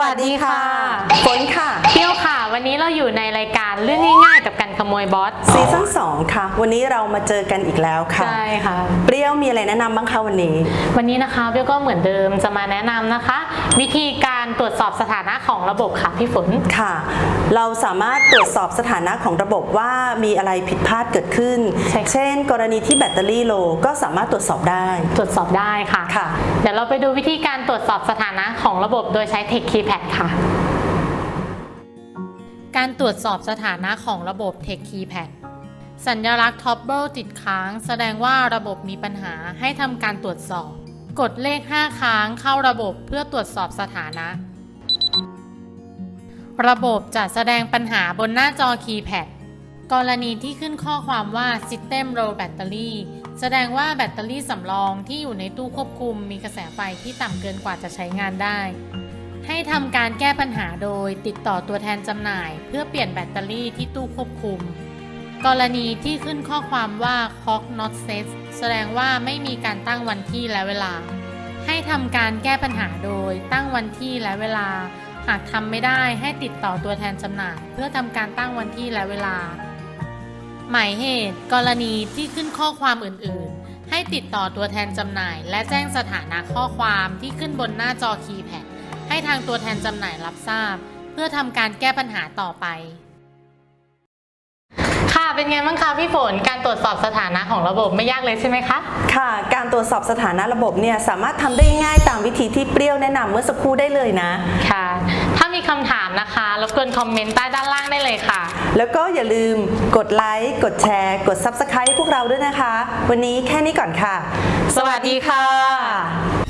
วัสดีค่ะ ฝนค่ะเที่ยวค่ะ วันนี้เราอยู่ในรายการเรื่องง่ายๆ กับการขโมยบอสซีซั่น2ค่ะ วันนี้เรามาเจอกันอีกแล้วค่ะ ใช่ค่ะ เปรี้ยวมีอะไรแนะนำบ้างคะวันนี้ วันนี้นะคะเบลก็เหมือนเดิมจะมาแนะนำนะคะ วิธีการตรวจสอบสถานะของระบบค่ะพี่ฝนค่ะ เราสามารถตรวจสอบสถานะของระบบว่ามีอะไรผิดพลาดเกิดขึ้นใช่ค่ะเช่น กรณีที่แบตเตอรี่โลก็สามารถตรวจสอบได้ ตรวจสอบได้ค่ะค่ะ เดี๋ยวเราไปดูวิธีการตรวจสอบสถานะของระบบโดยใช้ Tech Keypad ค่ะ การตรวจสอบสถานะของระบบ Tech Keypad สัญลักษณ์ Toggle ติดค้าง แสดงว่าระบบมีปัญหาให้ทำการตรวจสอบ กดเลข 5 ค้างเข้าระบบเพื่อตรวจสอบสถานะ ระบบจะแสดงปัญหาบนหน้าจอ Keypad กรณีที่ขึ้นข้อความว่า System Low Battery แสดงว่าแบตเตอรี่สำรองที่อยู่ในตู้ควบคุมมีกระแสไฟที่ต่ำเกินกว่าจะใช้งานได้ ให้ทำการแก้ปัญหาโดยติดต่อตัวแทนจำหน่าย เพื่อเปลี่ยนแบตเตอรี่ที่ตู้ควบคุม กรณีที่ขึ้นข้อความว่า clock not set แสดงว่าไม่มีการตั้งวันที่และเวลา ให้ทำการแก้ปัญหาโดยตั้งวันที่และเวลา หากทำไม่ได้ให้ติดต่อตัวแทนจำหน่าย เพื่อทำการตั้งวันที่และเวลา หมายเหตุ กรณีที่ขึ้นข้อความอื่น ๆ ให้ติดต่อตัวแทนจำหน่าย และแจ้งสถานะข้อความที่ขึ้นบนหน้าจอคีย์แพด ให้ทางตัวแทนจำหน่ายรับทราบ เพื่อทำการแก้ปัญหาต่อไป ค่ะเป็นไงบ้างคะพี่ฝนการตรวจสอบสถานะของระบบไม่ยากเลยใช่ไหมคะค่ะ การตรวจสอบสถานะระบบเนี่ยสามารถทำได้ง่ายตามวิธีที่เปรี้ยวแนะนำเมื่อสักครู่ได้เลยนะ ค่ะ ถ้ามีคำถามนะคะรบกวนคอมเมนต์ใต้ด้านล่างได้เลยค่ะ แล้วก็อย่าลืมกดไลค์ กดแชร์ กด Subscribe ให้พวกเราด้วยนะคะ วันนี้แค่นี้ก่อนค่ะ สวัสดีค่ะ